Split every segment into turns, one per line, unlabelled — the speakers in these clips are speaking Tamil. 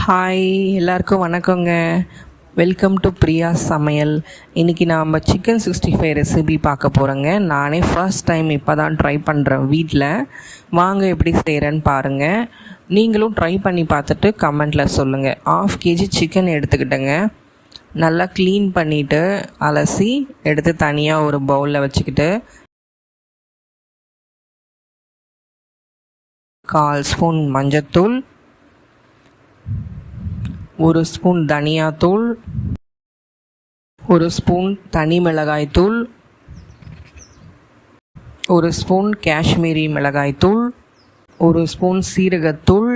ஹாய் எல்லாருக்கும் வணக்கங்க. வெல்கம் டு பிரியா சமையல் இன்றைக்கி நாம் சிக்கன் சிக்ஸ்டி ஃபைவ் ரெசிபி பார்க்க போகிறோங்க நானே ஃபர்ஸ்ட் டைம் இப்போ தான் ட்ரை பண்ணுறேன் வீட்டில் வாங்க எப்படி செய்கிறேன்னு பாருங்கள் நீங்களும் ட்ரை பண்ணி பார்த்துட்டு கமெண்ட்டில் சொல்லுங்கள் ஆஃப் கேஜி சிக்கன் எடுத்துக்கிட்டேங்க. நல்லா க்ளீன் பண்ணிவிட்டு அலசி எடுத்து தனியாக ஒரு பவுலில் வச்சுக்கிட்டு கால் ஸ்பூன் மஞ்சத்தூள் ஒரு ஸ்பூன் தனியாத்தூள் ஒரு ஸ்பூன் தனி மிளகாய்த்தூள் ஒரு ஸ்பூன் காஷ்மீரி மிளகாய்த்தூள் ஒரு ஸ்பூன் சீரகத்தூள்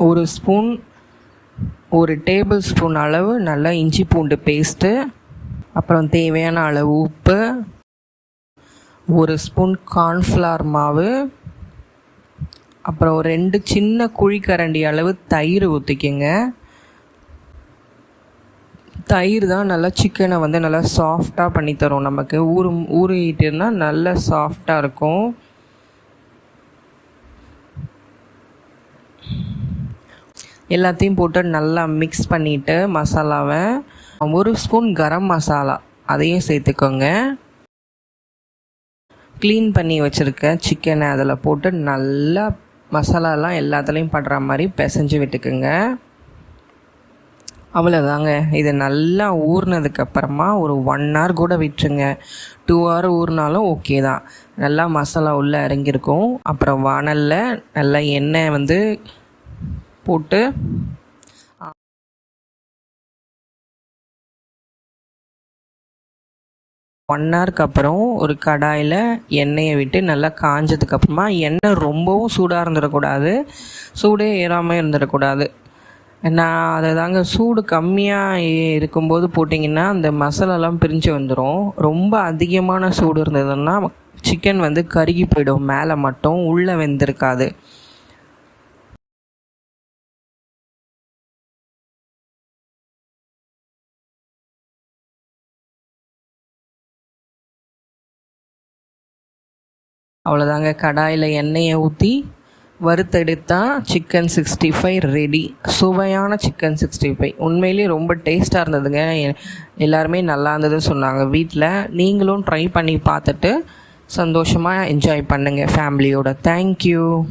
ஒரு ஸ்பூன் ஒரு டேபிள் ஸ்பூன் அளவு நல்லா இஞ்சி பூண்டு பேஸ்ட்டு அப்புறம் தேவையான அளவு உப்பு ஒரு ஸ்பூன் கார்ன்ஃப்ளவர் மாவு அப்புறம் ரெண்டு சின்ன குழிக்கரண்டி அளவு தயிர் ஊற்றிக்கங்க தயிர் தான் நல்லா சிக்கனை வந்து நல்லா சாஃப்டாக பண்ணி தரும் நமக்கு. ஊறு ஊறிட்டுனா நல்லா சாஃப்டாக இருக்கும். எல்லாத்தையும் போட்டு நல்லா மிக்ஸ் பண்ணிவிட்டு மசாலாவை ஒரு ஸ்பூன் கரம் மசாலா அதையும் சேர்த்துக்கோங்க. க்ளீன் பண்ணி வச்சுருக்க சிக்கனை அதில் போட்டு நல்லா மசாலாலாம் எல்லாத்துலேயும் படுற மாதிரி பிசைஞ்சு விட்டுக்குங்க. அவ்வளோதாங்க இது நல்லா ஊறினதுக்கப்புறமா ஒரு ஒன் ஹவர் கூட விட்டுருங்க. டூ ஹவர் ஊறினாலும் ஓகே தான். நல்லா மசாலா உள்ளே இறங்கியிருக்கும். அப்புறம் வானலில் நல்லா எண்ணெய் வந்து போட்டு ஒன் ஹவருக்கு அப்புறம் ஒரு கடாயில் எண்ணெயை விட்டு நல்லா காஞ்சதுக்கப்புறமா எண்ணெய் ரொம்பவும் சூடாக இருந்துடக்கூடாது. சூடே ஏறாமல் இருந்துடக்கூடாது. நான் அதை தாங்க சூடு கம்மியாக இருக்கும்போது போட்டிங்கன்னா அந்த மசாலாலாம் பிரிஞ்சு வந்துடும் ரொம்ப அதிகமான சூடு இருந்ததுன்னா சிக்கன் வந்து கருகி போயிடும். மேலே மட்டும் உள்ளே வெந்திருக்காது. அவ்வளோதாங்க கடாயில் எண்ணெயை ஊற்றி வறுத்தெடுத்தால் சிக்கன் சிக்ஸ்டி ஃபைவ் ரெடி சுவையான சிக்கன் சிக்ஸ்டி ஃபைவ் உண்மையிலேயே ரொம்ப டேஸ்ட்டாக இருந்ததுங்க. எல்லாருமே நல்லா இருந்ததுன்னு சொன்னாங்க வீட்டில் நீங்களும் ட்ரை பண்ணி பார்த்துட்டு சந்தோஷமாக என்ஜாய் பண்ணுங்கள் ஃபேமிலியோட தேங்க்யூ